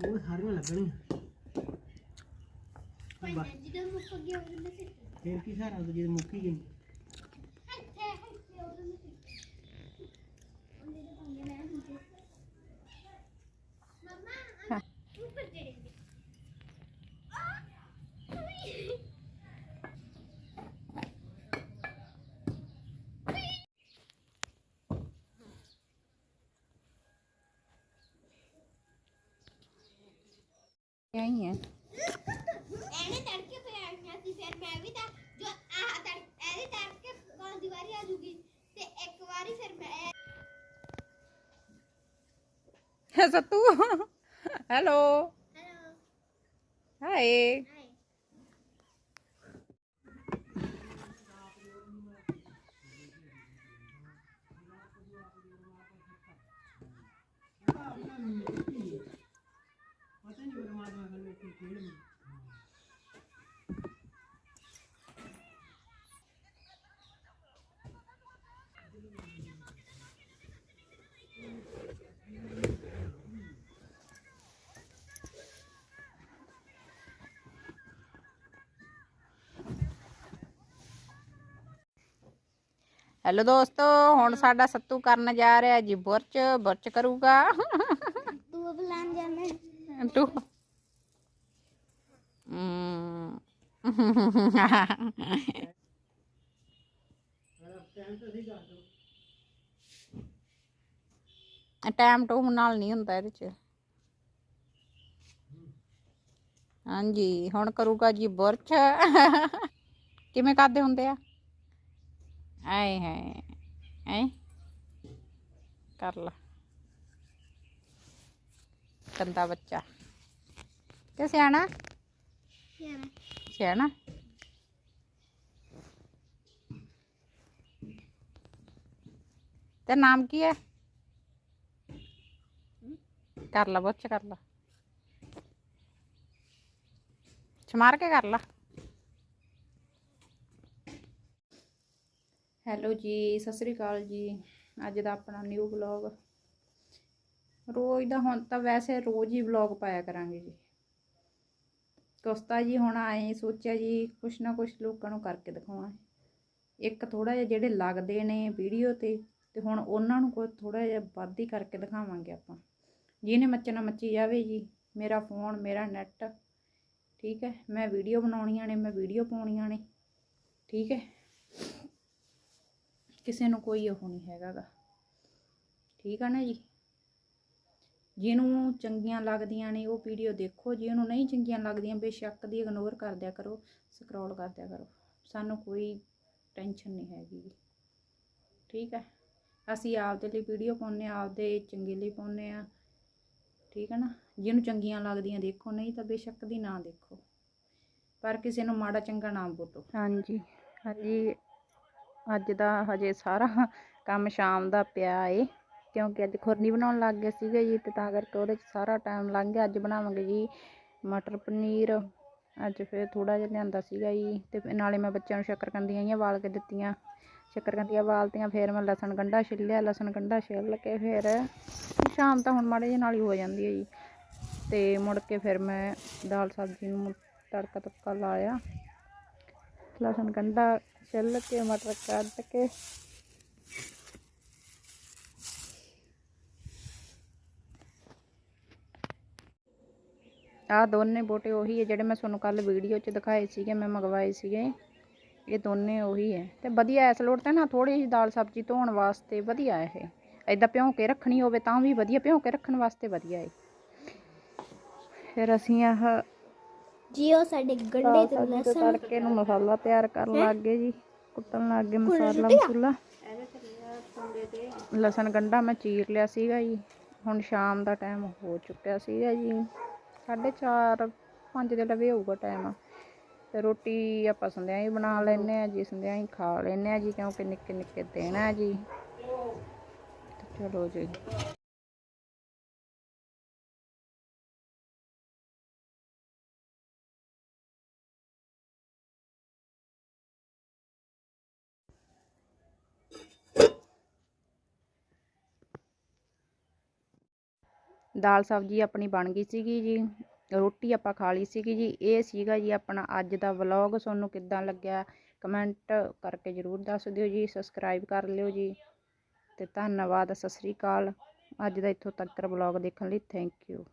ਹੋਰ ਸਾਰੀਆਂ ਲੱਗਣੀਆਂ। ਬਸ। ਜਦੋਂ ਮੁੱਕ ਗਿਆ ਉਹਦੇ ਵਿੱਚ ਫੇਰ ਕੀ ਸਾਰਾ ਜੇ ਮੁੱਕੀ ਗਈ ਹੱਥੇ ਹੱਥੇ ਉਹਦੇ ਵਿੱਚ ਸਿੱਟ ਉਹਦੇ ਦੇ ਪੰਗੇ ਲੈ ਹੁੰਦੇ ਮਮਾ ਉੱਪਰ ਚੜੇਂਗੇ ਆ ਉਈ। ਆਈ ਹੈ ਇਹਨੇ ਤੜਕੇ ਪੇ ਆਈਆਂ ਸੀ ਫਿਰ ਮੈਂ ਵੀ ਤਾਂ ਜੋ ਆਹ ਤੜ ਇਹਦੀ ਤੜਕੇ ਕੋਲ ਦੀਵਾਰੀ ਆ ਜੂਗੀ ਤੇ ਇੱਕ ਵਾਰੀ ਫਿਰ ਮੈਂ ਸੱਤੂ। ਹੈਲੋ। ਹੈਲੋ। ਹਾਏ। ਹਾਏ। ਪਤਾ ਨਹੀਂ ਪਰਮਾਤਮਾ ਕੋਲ ਕੀ ਖੇਡ ਹੈਲੋ ਦੋਸਤੋ ਹੁਣ ਸਾਡਾ ਸੱਤੂ ਕਰਨ ਜਾ ਰਿਹਾ ਜੀ ਬੁਰਚ ਬੁਰਚ ਕਰੂਗਾ ਤੂੰ ਬੁਲਾਣ ਜਾਣਾ ਤੂੰ। ਟਾਈਮ ਟੂਮ ਨਾਲ ਨਹੀਂ ਹੁੰਦਾ ਇਹਦੇ ਚ। ਹਾਂਜੀ, ਹੁਣ ਕਰੂਗਾ ਜੀ ਬੁਰਚ ਕਿਵੇਂ ਕਰਦੇ ਹੁੰਦੇ ਆ? ਆਏ ਹੈ? ਐ ਕਰ ਲਾ। ਕੰਦਾ ਬੱਚਾ। ਕਿ ਸਿਆਣਾ? ਸਿਆਣਾ ਤੇ ਨਾਮ ਕੀ ਹੈ? ਕਰ ਲਾ ਬੱਚ ਕਰ ਲਾ। ਸਮਾਰ ਕੇ ਕਰ ਲਾ। ਹੈਲੋ ਜੀ, ਸਤਿ ਸ੍ਰੀ ਅਕਾਲ ਜੀ। ਅੱਜ ਦਾ ਆਪਣਾ ਨਿਊ ਵਲੌਗ ਰੋਜ਼ ਦਾ ਹੁਣ ਤਾਂ ਵੈਸੇ ਰੋਜ਼ ਹੀ ਵਲੌਗ ਪਾਇਆ ਕਰਾਂਗੇ ਜੀ। ਕੁਸਤਾ ਜੀ ਹੁਣ ਆਏ ਸੋਚਿਆ ਜੀ ਕੁਛ ਨਾ ਕੁਛ ਲੋਕਾਂ ਨੂੰ ਕਰਕੇ ਦਿਖਾਉਣਾ ਇੱਕ ਥੋੜਾ ਜਿਹਾ ਜਿਹੜੇ ਲੱਗਦੇ ਨੇ ਵੀਡੀਓ ਤੇ ਤੇ ਹੁਣ ਉਹਨਾਂ ਨੂੰ ਕੋਈ ਥੋੜਾ ਜਿਹਾ ਵੱਧ ਹੀ ਕਰਕੇ ਦਿਖਾਵਾਂਗੇ ਆਪਾਂ। ਜਿਹਨੇ ਮੱਚਣਾ ਮੱਚੀ ਜਾਵੇ ਜੀ, ਮੇਰਾ ਫੋਨ, ਮੇਰਾ ਨੈਟ, ਠੀਕ ਹੈ, ਮੈਂ ਵੀਡੀਓ ਬਣਾਉਣੀਆਂ ਨੇ, ਮੈਂ ਵੀਡੀਓ ਪਾਉਣੀਆਂ ਨੇ, ਠੀਕ ਹੈ। ਕਿਸੇ ਨੂੰ ਕੋਈ ਉਹ ਨਹੀਂ ਹੈਗਾਗਾ। ਠੀਕ ਆ ਨਾ ਜੀ? ਜਿਹਨੂੰ ਚੰਗੀਆਂ ਲੱਗਦੀਆਂ ਨੇ, ਉਹ ਵੀਡੀਓ ਦੇਖੋ ਜਿਹਨੂੰ ਨਹੀਂ ਚੰਗੀਆਂ ਲੱਗਦੀਆਂ, ਬੇਸ਼ੱਕ ਦੀ ਇਗਨੋਰ ਕਰ ਦਿਆ ਕਰੋ ਸਕਰੋਲ ਕਰ ਦਿਆ ਕਰੋ। ਸਾਨੂੰ ਕੋਈ ਟੈਨਸ਼ਨ ਨਹੀਂ ਹੈਗੀ। ਠੀਕ ਹੈ? ਅਸੀਂ ਆਪਦੇ ਲਈ ਵੀਡੀਓ ਪਾਉਂਦੇ ਹਾਂ, ਆਪਦੇ ਚੰਗੇ ਲਈ ਪਾਉਂਦੇ ਆ ਠੀਕ ਹੈ ਨਾ? ਜਿਹਨੂੰ ਚੰਗੀਆਂ ਲੱਗਦੀਆਂ ਦੇਖੋ, ਨਹੀਂ ਤਾਂ ਬੇਸ਼ੱਕ ਦੀ ਨਾ ਦੇਖੋ। ਪਰ ਕਿਸੇ ਨੂੰ ਮਾੜਾ ਚੰਗਾ ਨਾ ਬੋਲੋ। ਹਾਂਜੀ। ਹਾਂਜੀ। ਅੱਜ ਦਾ ਹਜੇ ਸਾਰਾ ਕੰਮ ਸ਼ਾਮ ਦਾ ਪਿਆ ਏ। ਕਿਉਂਕਿ ਅੱਜ ਖੁਰਨੀ ਬਣਾਉਣ ਲੱਗ ਗਏ ਸੀਗੇ ਜੀ ਤੇ ਤਾਂ ਕਰਕੇ ਉਹਦੇ 'ਚ ਸਾਰਾ ਟਾਈਮ ਲੰਘ ਗਿਆ। ਅੱਜ ਬਣਾਵਾਂਗੇ ਜੀ ਮਟਰ ਪਨੀਰ। ਅੱਜ ਫਿਰ ਥੋੜਾ ਜਿਹਾ ਲਿਆਂਦਾ ਸੀਗਾ ਜੀ ਤੇ ਨਾਲੇ ਮੈਂ ਬੱਚਿਆਂ ਨੂੰ ਸ਼ੱਕਰਕੰਦੀਆਂ ਹੀ ਵਾਲ ਕੇ ਦਿੱਤੀਆਂ। ਸ਼ੱਕਰਕੰਦੀਆਂ ਵਾਲਤੀਆਂ ਫਿਰ ਮੈਂ ਲਸਣ ਗੰਢਾ ਛਿੱਲਿਆ, ਲਸਣ ਗੰਢਾ ਛਿੱਲ ਕੇ ਫਿਰ ਸ਼ਾਮ ਤਾਂ ਹੁਣ ਮਾੜੇ ਜਿਹੇ ਨਾਲ ਹੀ ਹੋ ਜਾਂਦੀ ਹੈ ਜੀ। ਤੇ ਮੁੜ ਕੇ ਫਿਰ ਮੈਂ ਦਾਲ ਸਬਜ਼ੀ ਨੂੰ ਤੜਕਾ ਤੁੜਕਾ ਲਾਇਆ। ਲਸਣ ਗੰਢਾ ਛਿੱਲ ਕੇ, ਮਟਰ ਕੱਢ ਕੇ ਆਹ ਦੋਨੇ ਬੂਟੇ ਉਹੀ ਹੈ ਜਿਹੜੇ ਮੈਂ ਤੁਹਾਨੂੰ ਕੱਲ ਵੀਡੀਓ 'ਚ ਦਿਖਾਏ ਸੀਗੇ ਮੈਂ ਮੰਗਵਾਏ ਸੀਗੇ। ਇਹ ਦੋਨੇ ਉਹੀ ਹੈ ਤੇ ਵਧੀਆ ਇਸ ਲੋੜ ਤੇ ਨਾ ਥੋੜੀ ਜਿਹੀ ਦਾਲ ਸਬਜ਼ੀ ਧੋਣ ਵਾਸਤੇ ਵਧੀਆ ਇਹ। ਐਦਾਂ ਭਿਉਂ ਕੇ ਰੱਖਣੀ ਹੋਵੇ ਤਾਂ ਵੀ ਵਧੀਆ ਭਿਉਂ ਕੇ ਰੱਖਣ ਵਾਸਤੇ ਵਧੀਆ ਹੈ ਫਿਰ ਅਸੀਂ ਆਹ ਜੀ ਉਹ ਸਾਡੇ ਗੰਡੇ ਤੇ ਲਸਣ ਤੜਕੇ ਨੂੰ ਮਸਾਲਾ ਤਿਆਰ ਕਰਨ ਲੱਗ ਗਏ ਜੀ ਕੁੱਟਣ ਲੱਗ ਗਏ ਮਸਾਲਾ ਮਸੂਲਾ। ਲਸਣ ਗੰਢਾ ਮੈਂ ਚੀਰ ਲਿਆ ਸੀਗਾ ਜੀ ਹੁਣ ਸ਼ਾਮ ਦਾ ਟਾਈਮ ਹੋ ਚੁੱਕਿਆ ਸੀਗਾ ਜੀ। 4:30 5 ਦੇ ਲਵੇ ਹੋਊਗਾ ਟਾਈਮ ਤੇ ਰੋਟੀ ਆਪਾਂ ਸੰਧਿਆਂ ਹੀ ਬਣਾ ਲੈਨੇ ਆ ਜੀ, ਸੰਧਿਆਂ ਹੀ ਖਾ ਲੈਨੇ ਆ ਜੀ, ਕਿਉਂਕਿ ਨਿੱਕੇ ਨਿੱਕੇ ਦਿਨ ਆ ਜੀ। ਚਲੋ ਜੀ। ਦਾਲ ਸਬਜ਼ੀ ਆਪਣੀ ਬਣ ਗਈ ਸੀਗੀ ਜੀ, ਰੋਟੀ ਆਪਾਂ ਖਾ ਲਈ ਸੀਗੀ ਜੀ, ਇਹ ਸੀਗਾ ਜੀ ਆਪਣਾ ਅੱਜ ਦਾ ਵਲੌਗ, ਤੁਹਾਨੂੰ ਕਿੱਦਾਂ ਲੱਗਿਆ ਕਮੈਂਟ ਕਰਕੇ ਜ਼ਰੂਰ ਦੱਸ ਦਿਓ ਜੀ, ਸਬਸਕ੍ਰਾਈਬ ਕਰ ਲਿਓ ਜੀ ਤੇ ਧੰਨਵਾਦ, ਸਤਿ ਸ੍ਰੀ ਅਕਾਲ, ਅੱਜ ਦਾ ਇੱਥੋਂ ਤੱਕ ਵਲੌਗ ਦੇਖਣ ਲਈ ਥੈਂਕ ਯੂ।